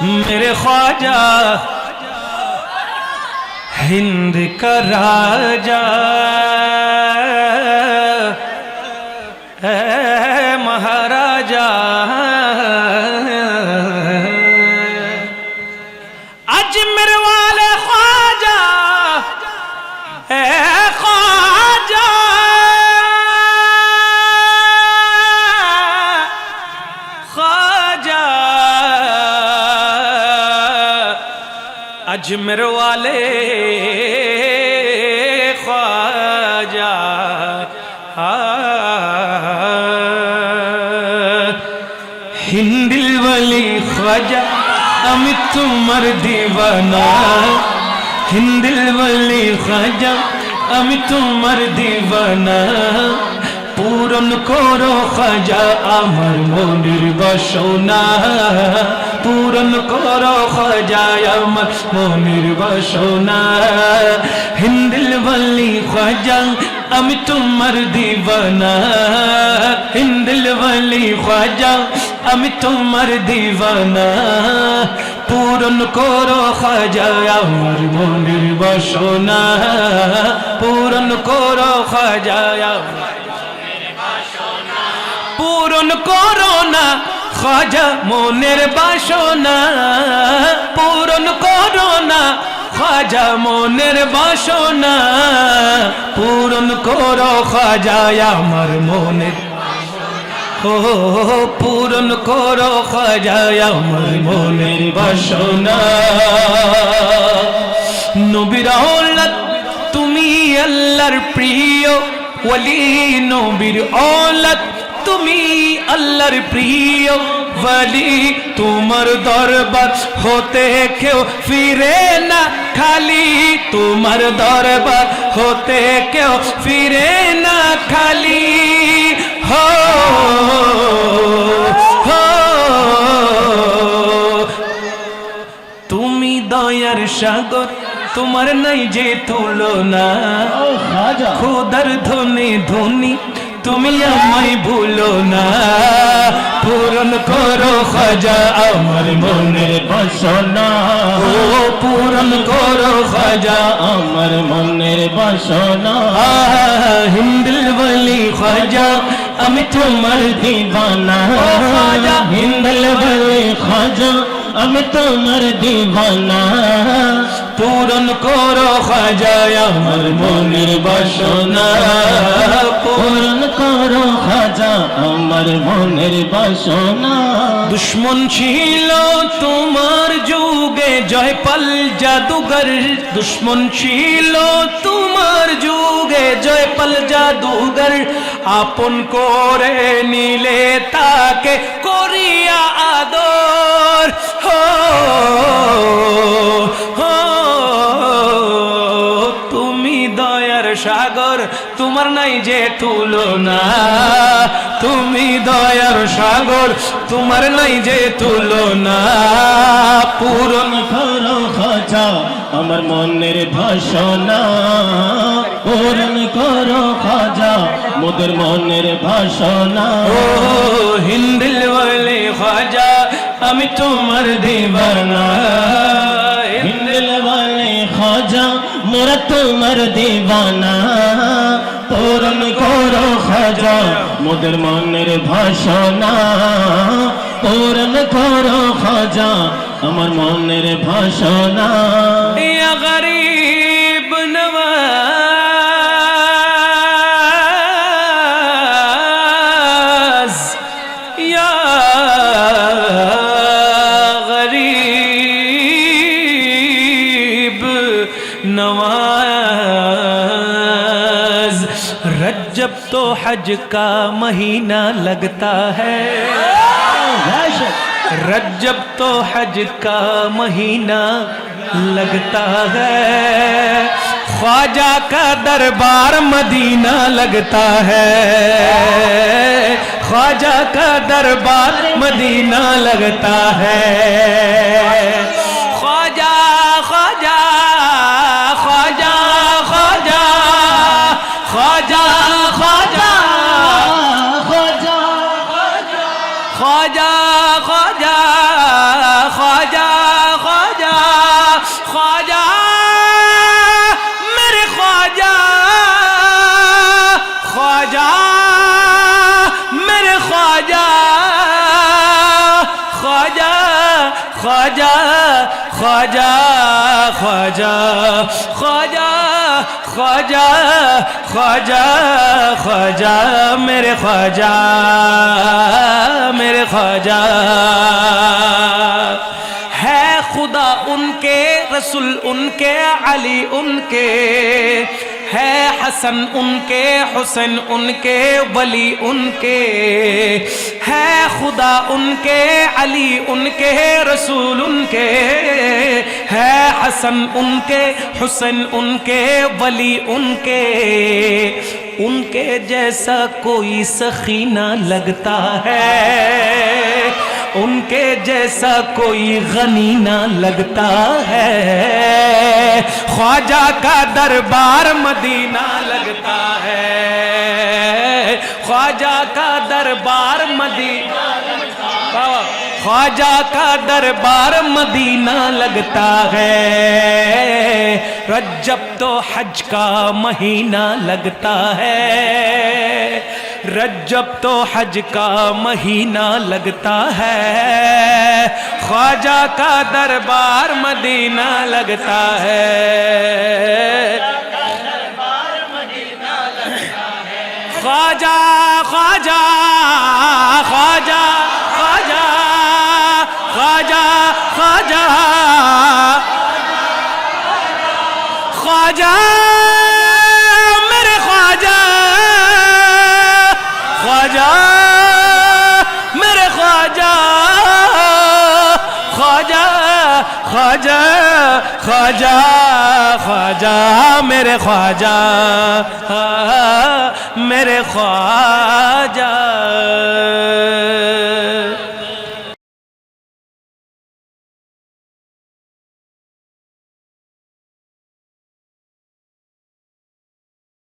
میرے خواجہ ہند کا راجہ۔ اے مہاراجا اجمر والے خواجہ اے خواجہ۔ خواجہ अजमेर वाले ख्वाजा हिंदिल वाली ख्वाजा अमित तुमर दीवाना हिंदिल वाली ख्वाजा আমি তোমার দিবানা পূরণ করো খাজা আমার মনের বাসনা পূরণ করো খাজা আমার মনের বাসনা। হিন্দিল বলি খাজা, আমি তোমার দিবানা। হিন্দিল বলি খাজা, আমি তোমার দিবানা। পূরণ করো খাজা আমার মনের বাসনা। পূরণ করো খাজা পূরণ করো না খাজা মনের বাসনা, পূরণ করোনা। খাজা মনের বাসনা, পূরণ করো খাজা আমার মনের ও, পূরণ করো খাজা আমার মনের বাসনা। নবীরাউলাত তুমি আল্লাহর প্রিয় ওলি নবীর ওলাত তুমি আল্লাহর প্রিয় বলি তোমার দরবার হতে কেউ ফিরে না খালি। তোমার দরবার হতে কেউ ফিরে না খালি। হো তুমি দয়ার সাগর তোমার নাই যে তুলনা। খোদার ধনে ধনী তুমি আমায় ভুলো না। পূরণ করো খাজা আমার মনের বাসনা। ও পূরণ করো খাজা আমার মনের বাসনা। হিন্দিল বলি খাজা আমি তোমার দিবানা। হিন্দল বলে খাজা আমি তোমার দিবানা। পূরণ করো খাজা আমার মনের বাসনা। পূরণ করো খাজা আমার মনের বাসনা। দুশ্মন ছিল তোমার যুগে জয়পাল জাদুগর দুশ্মন ছিল তোমার যুগে জয়পাল জাদুগর আপন করে নিলে তাকে করিয়া নাই যে তুলনা। তুমি দয়ার সাগর তোমার নাই যে তুলনা। পূরণ করো খাজা আমার মনের ভাষণা। পূরণ করো খাজা মোদের মনের ভাষণা। ও হিন্দিল বলে খাজা আমি তোমার দিবানা। হিন্দল বলে খাজা মোরা তোমার দিবানা। পূরণ করো খাজা মোদের মনের ভাষণা। পূরণ করো খাজা আমার মনের ভাষণা। या رجب تو حج کا مہینہ لگتا ہے۔ رجب تو حج کا مہینہ لگتا ہے۔ خواجہ کا دربار مدینہ لگتا ہے۔ خواجہ کا دربار مدینہ لگتا ہے۔ خواجہ خواجہ خواجہ خواجہ خواجہ خواجہ خواجہ، میرے خواجہ میرے خواجہ۔ ہے خدا ان کے، رسول ان کے، علی ان کے۔ ہے حسن ان کے حسن ان کے، ولی ان کے، ہے خدا ان کے، علی ان کے، رسول ان کے، ہے حسن ان کے حسن ان کے، ولی ان کے ان کے جیسا کوئی سخینہ لگتا ہے۔ ان کے جیسا کوئی غنی نہ لگتا ہے۔ خواجہ کا دربار مدینہ لگتا ہے۔ خواجہ کا دربار مدینہ لگتا ہے۔ خواجہ کا دربار مدینہ لگتا ہے۔ رجب تو حج کا مہینہ لگتا ہے۔ رجب تو حج کا مہینہ لگتا ہے۔ خواجہ کا دربار مدینہ لگتا ہے۔ خواجہ خواجہ خواجہ خواجہ خواجہ خواجہ خواجہ خواجہ خواجہ میرے خواجہ ہاں، میرے خواجہ۔